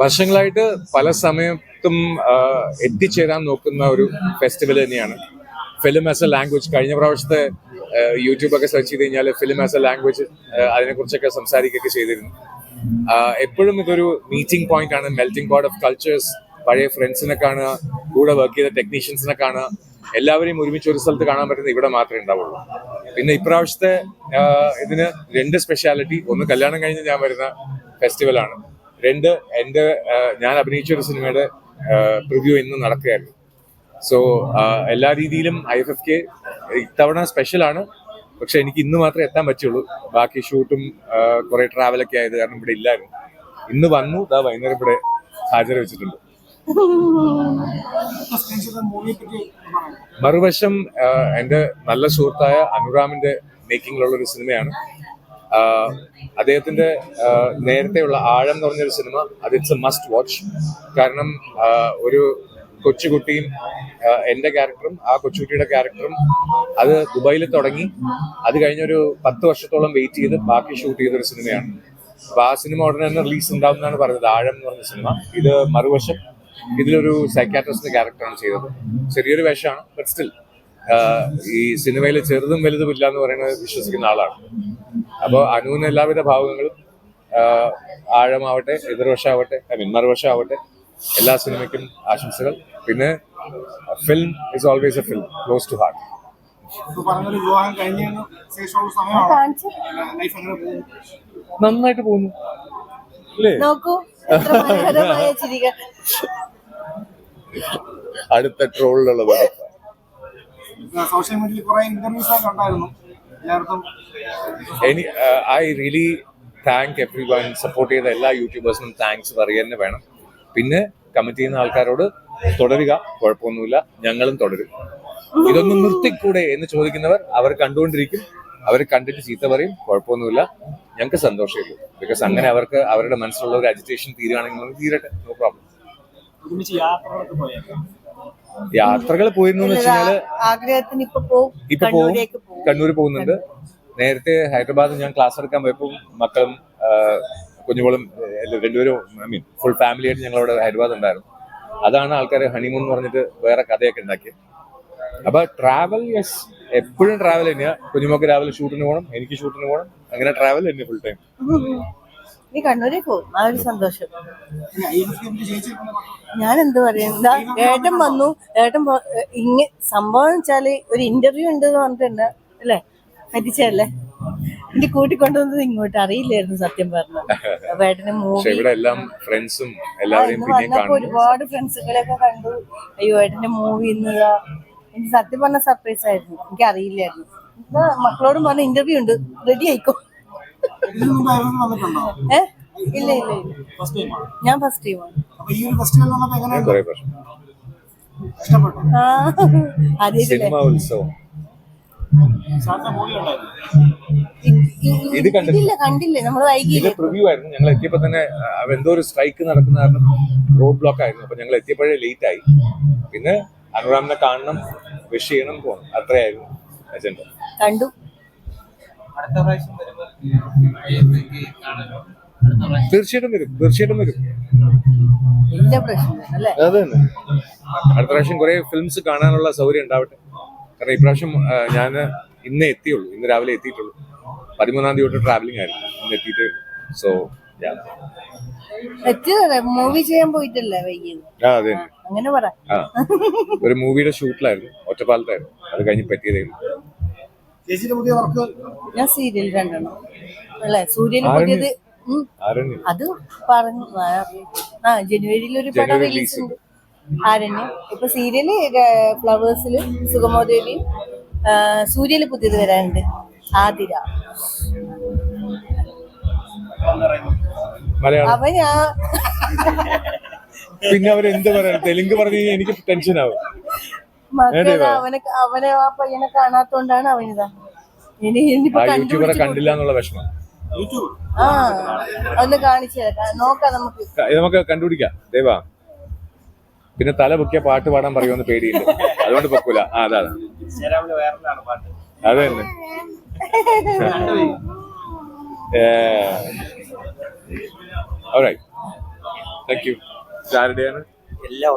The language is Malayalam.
വർഷങ്ങളായിട്ട് പല സമയത്തും എത്തിച്ചേരാൻ നോക്കുന്ന ഒരു ഫെസ്റ്റിവൽ തന്നെയാണ്. ഫിലിം ആസ് എ ലാംഗ്വേജ് കഴിഞ്ഞ പ്രാവശ്യത്തെ യൂട്യൂബൊക്കെ സെർച്ച് ചെയ്ത് കഴിഞ്ഞാൽ ഫിലിം ആസ് എ ലാംഗ്വേജ് അതിനെക്കുറിച്ചൊക്കെ സംസാരിക്കുകയൊക്കെ ചെയ്തിരുന്നു. എപ്പോഴും ഇതൊരു മീറ്റിംഗ് പോയിന്റ് ആണ് മെൽറ്റിംഗ് പോയിന്റ് ഓഫ് കൾച്ചേഴ്സ് പഴയ ഫ്രണ്ട്സിനെ കാണുക കൂടെ വർക്ക് ചെയ്ത ടെക്നീഷ്യൻസിനെ കാണുക. എല്ലാവരെയും ഒരുമിച്ച് ഒരു സ്ഥലത്ത് കാണാൻ പറ്റുന്നത് ഇവിടെ മാത്രമേ ഉണ്ടാവുള്ളൂ. പിന്നെ ഇപ്രാവശ്യത്തെ ഇതിന് രണ്ട് സ്പെഷ്യാലിറ്റി ഒന്ന് കല്യാണം കഴിഞ്ഞ് ഞാൻ വരുന്ന ഫെസ്റ്റിവലാണ് രണ്ട് എന്റെ ഞാൻ അഭിനയിച്ച ഒരു സിനിമയുടെ പ്രിവ്യൂ ഇന്ന് നടക്കുകയായിരുന്നു സോ എല്ലാ രീതിയിലും ഐ എഫ് എഫ് കെ ഇത്തവണ സ്പെഷ്യലാണ് പക്ഷെ എനിക്ക് ഇന്ന് മാത്രമേ എത്താൻ പറ്റുള്ളൂ. ബാക്കി ഷൂട്ടും കുറെ ട്രാവലൊക്കെ ആയത് കാരണം ഇവിടെ ഇല്ലായിരുന്നു. ഇന്ന് വന്നു ഇതാ വൈകുന്നേരം ഇവിടെ ഹാജർ വെച്ചിട്ടുണ്ട് മറുവശം എന്റെ നല്ല സുഹൃത്തായ അനുറാമിന്റെ മേക്കിംഗിലുള്ള ഒരു സിനിമയാണ്. അദ്ദേഹത്തിന്റെ നേരത്തെയുള്ള ആഴം എന്ന് പറഞ്ഞൊരു സിനിമ അത് ഇറ്റ്സ് എ മസ്റ്റ് വാച്ച് കാരണം ഒരു കൊച്ചുകുട്ടിയും എന്റെ ക്യാരക്ടറും ആ കൊച്ചുകുട്ടിയുടെ ക്യാരക്ടറും അത് ദുബായിൽ തുടങ്ങി. അത് കഴിഞ്ഞൊരു പത്ത് വർഷത്തോളം വെയിറ്റ് ചെയ്ത് ബാക്കി ഷൂട്ട് ചെയ്തൊരു സിനിമയാണ്. അപ്പൊ ആ സിനിമ ഉടനെ തന്നെ റിലീസ് ഉണ്ടാവും എന്നാണ് പറയുന്നത് ആഴം എന്ന് പറഞ്ഞ സിനിമ. ഇത് മറുവശം ഇതിലൊരു സൈക്കാട്രിസ്റ്റിന്റെ ക്യാരക്ടറാണ് ചെയ്തത്. ചെറിയൊരു വേഷമാണ് ബട്ട് സ്റ്റിൽ ഈ സിനിമയിൽ ചെറുതും വലുതും ഇല്ല എന്ന് പറയുന്നത് വിശ്വസിക്കുന്ന ആളാണ്. അപ്പോൾ അനുവിന് എല്ലാവിധ ഭാവങ്ങളും ആഴമാവട്ടെ എതിർവശമാവട്ടെ ഐ മീൻ മറുവശമാവട്ടെ എല്ലാ സിനിമയ്ക്കും ആശംസകൾ. പിന്നെ film is always a film close to heart നന്നായിട്ട് പോകുന്നു. അടുത്ത ട്രോളിലുള്ളത് സോഷ്യൽ മീഡിയയിൽ കുറെ ഇന്റർവ്യൂസ് ഒക്കെ ഉണ്ടായിരുന്നു. Any I really thank everyone support ചെയ്ത എല്ലാ യൂട്യൂബേഴ്സിനും താങ്ക്സ് പറയുക തന്നെ വേണം. പിന്നെ കമ്മിറ്റ് ചെയ്യുന്ന ആൾക്കാരോട് തുടരുക കുഴപ്പമൊന്നുമില്ല. ഞങ്ങളും തുടരും. ഇതൊന്നും നിർത്തിക്കൂടെ എന്ന് ചോദിക്കുന്നവർ അവർ കണ്ടുകൊണ്ടിരിക്കും. അവർ കണ്ടിട്ട് ചീത്ത പറയും കുഴപ്പമൊന്നുമില്ല. ഞങ്ങൾക്ക് സന്തോഷമില്ല ബിക്കോസ് അങ്ങനെ അവർക്ക് അവരുടെ മനസ്സിലുള്ള ഒരു അജിറ്റേഷൻ തീരുകയാണെങ്കിൽ തീരട്ടെ. നോ പ്രോബ്ലം യാത്രകൾ പോയിരുന്നു വെച്ചാൽ ആഗ്രഹത്തിന് ഇപ്പൊ പോകും കണ്ണൂർ പോകുന്നുണ്ട്. നേരത്തെ ഹൈദരാബാദ് ഞാൻ ക്ലാസ് എടുക്കാൻ പോയപ്പോൾ മക്കളും കുഞ്ഞുങ്ങളും രണ്ടുപേരും ഐ മീൻ ഫുൾ ഫാമിലി ആയിട്ട് ഞങ്ങളവിടെ ഹൈദരാബാദ് ഉണ്ടായിരുന്നു. അതാണ് ആൾക്കാർ ഹണിമൂൺ എന്ന് പറഞ്ഞിട്ട് വേറെ കഥയൊക്കെ ഉണ്ടാക്കിയത് അപ്പൊ ട്രാവൽ യെസ് എപ്പോഴും ട്രാവൽ തന്നെയാ. കുഞ്ഞുമൊക്കെ രാവിലെ ഷൂട്ടിന് പോകണം എനിക്ക് ഷൂട്ടിന് പോകണം അങ്ങനെ ട്രാവൽ തന്നെ ഫുൾ ടൈം നീ കണ്ണൂരിൽ പോകും. ആ ഒരു സന്തോഷം. ഞാൻ എന്ത് പറയുന്ന ഏട്ടൻ വന്നു. ഏട്ടൻ ഇങ്ങനെ ഇങ്ങ സംഭവം വെച്ചാൽ ഒരു ഇന്റർവ്യൂ ഉണ്ട് എന്ന് പറഞ്ഞിട്ടുണ്ട്. അല്ലേ? പറ്റിച്ചല്ലേ എന്റെ കൂട്ടിക്കൊണ്ടുവന്നത് ഇങ്ങോട്ട് അറിയില്ലായിരുന്നു സത്യം പറഞ്ഞു. അപ്പൊ ഏട്ടന് മൂവി ഫ്രണ്ട്സും വന്നപ്പോ ഒരുപാട് ഫ്രണ്ട്സുകളെയൊക്കെ കണ്ടു. അയ്യോ ഏട്ടന്റെ മൂവി ഇന്നതാ എനിക്ക് സത്യം പറഞ്ഞ സർപ്രൈസ് ആയിരുന്നു. എനിക്ക് അറിയില്ലായിരുന്നു മക്കളോടും പറഞ്ഞ ഇന്റർവ്യൂ ഉണ്ട്. റെഡി ആയിക്കോ ഇതിനു മുമ്പ് ആയിരുന്നു വന്നിട്ടുണ്ടോ ഏ? ഇല്ല ഇല്ല ഇല്ല. ഞാൻ ഫസ്റ്റ് ടൈമാണ് സിനിമ ഉത്സവം. ഇത് കണ്ടില്ല. കണ്ടില്ലേ നമ്മൾ ഇത് പ്രിവ്യൂ ആയിരുന്നു. ഞങ്ങൾ എത്തിയപ്പോ തന്നെ എന്തോ ഒരു സ്ട്രൈക്ക് നടക്കുന്ന കാരണം റോഡ് ബ്ലോക്ക് ആയിരുന്നു. അപ്പൊ ഞങ്ങൾ എത്തിയപ്പോഴേ ലേറ്റ് ആയി. പിന്നെ അനുറാമിനെ കാണണം വിഷ് ചെയ്യണം പോകണം അത്രയായിരുന്നു അജണ്ട കണ്ടു. തീർച്ചയായിട്ടും വരും. തീർച്ചയായിട്ടും വരും. അത് തന്നെ. അടുത്ത പ്രാവശ്യം കുറെ ഫിലിംസ് കാണാനുള്ള സൗകര്യം ഉണ്ടാവട്ടെ. കാരണം ഇപ്രാവശ്യം ഞാൻ ഇന്നേ എത്തിയുള്ളൂ. ഇന്ന് രാവിലെ എത്തിയിട്ടുള്ളൂ. പതിമൂന്നാം തീയതി തൊട്ട് ട്രാവലിംഗ് ആയിരുന്നു. ഇന്ന് എത്തിയിട്ടേ സോ മൂവി ചെയ്യാൻ പോയിട്ടല്ലേ അതെ. അങ്ങനെ പറ. ഒരു മൂവിയുടെ ഷൂട്ടിലായിരുന്നു ഒറ്റപ്പാലത്തായിരുന്നു. അത് കഴിഞ്ഞ് പറ്റിയതായിരുന്നു ചേച്ചിയുടെ പുതിയ വർക്ക് ഞാൻ സീരിയൽ രണ്ടെണ്ണം അല്ലേ? സൂര്യന് പുതിയത് ഉം, ആരണ്യം. അത് പറഞ്ഞു ആ, ആ ജനുവരിയിൽ ഒരു പടം ജനുവരി റിലീസ് release. ഉണ്ട്. ആരണ്യം. ഇപ്പൊ സീരിയൽ ഫ്ലവേഴ്സിൽ സുഗമോദേവിയും സൂര്യയിൽ പുതിയത് വരാനുണ്ട്. ആതിര. മലയാളം. അവൻ ആ പിന്നെ അവരെന്ത് എന്ത് പറയാ തെലുങ്ക് പറഞ്ഞു കഴിഞ്ഞാൽ എനിക്ക് ടെൻഷൻ ആവും മക്കളെ അവനെ അവനെ ആ പയ്യനെ കാണാത്തോണ്ടാണ് അവനിതാ. ഇനി ഇനിയിപ്പോ യൂട്യൂബറെ കണ്ടില്ല എന്നുള്ള വിഷമം. യൂട്യൂബ് ആ ഒന്ന് കാണിച്ചു തരാം. നോക്കാം നമുക്ക്. ഇത് നമുക്ക് കണ്ടുപിടിക്കാം. ദേവാ പിന്നെ തല പൊക്കിയ പാട്ട് പാടാൻ പറയുമെന്ന് പേടിയില്ല. അതുകൊണ്ട് പൊക്കൂല. ആ അതാ അതെ. തന്നെ. താങ്ക് യു ആരുടെയാണ്? എല്ലാം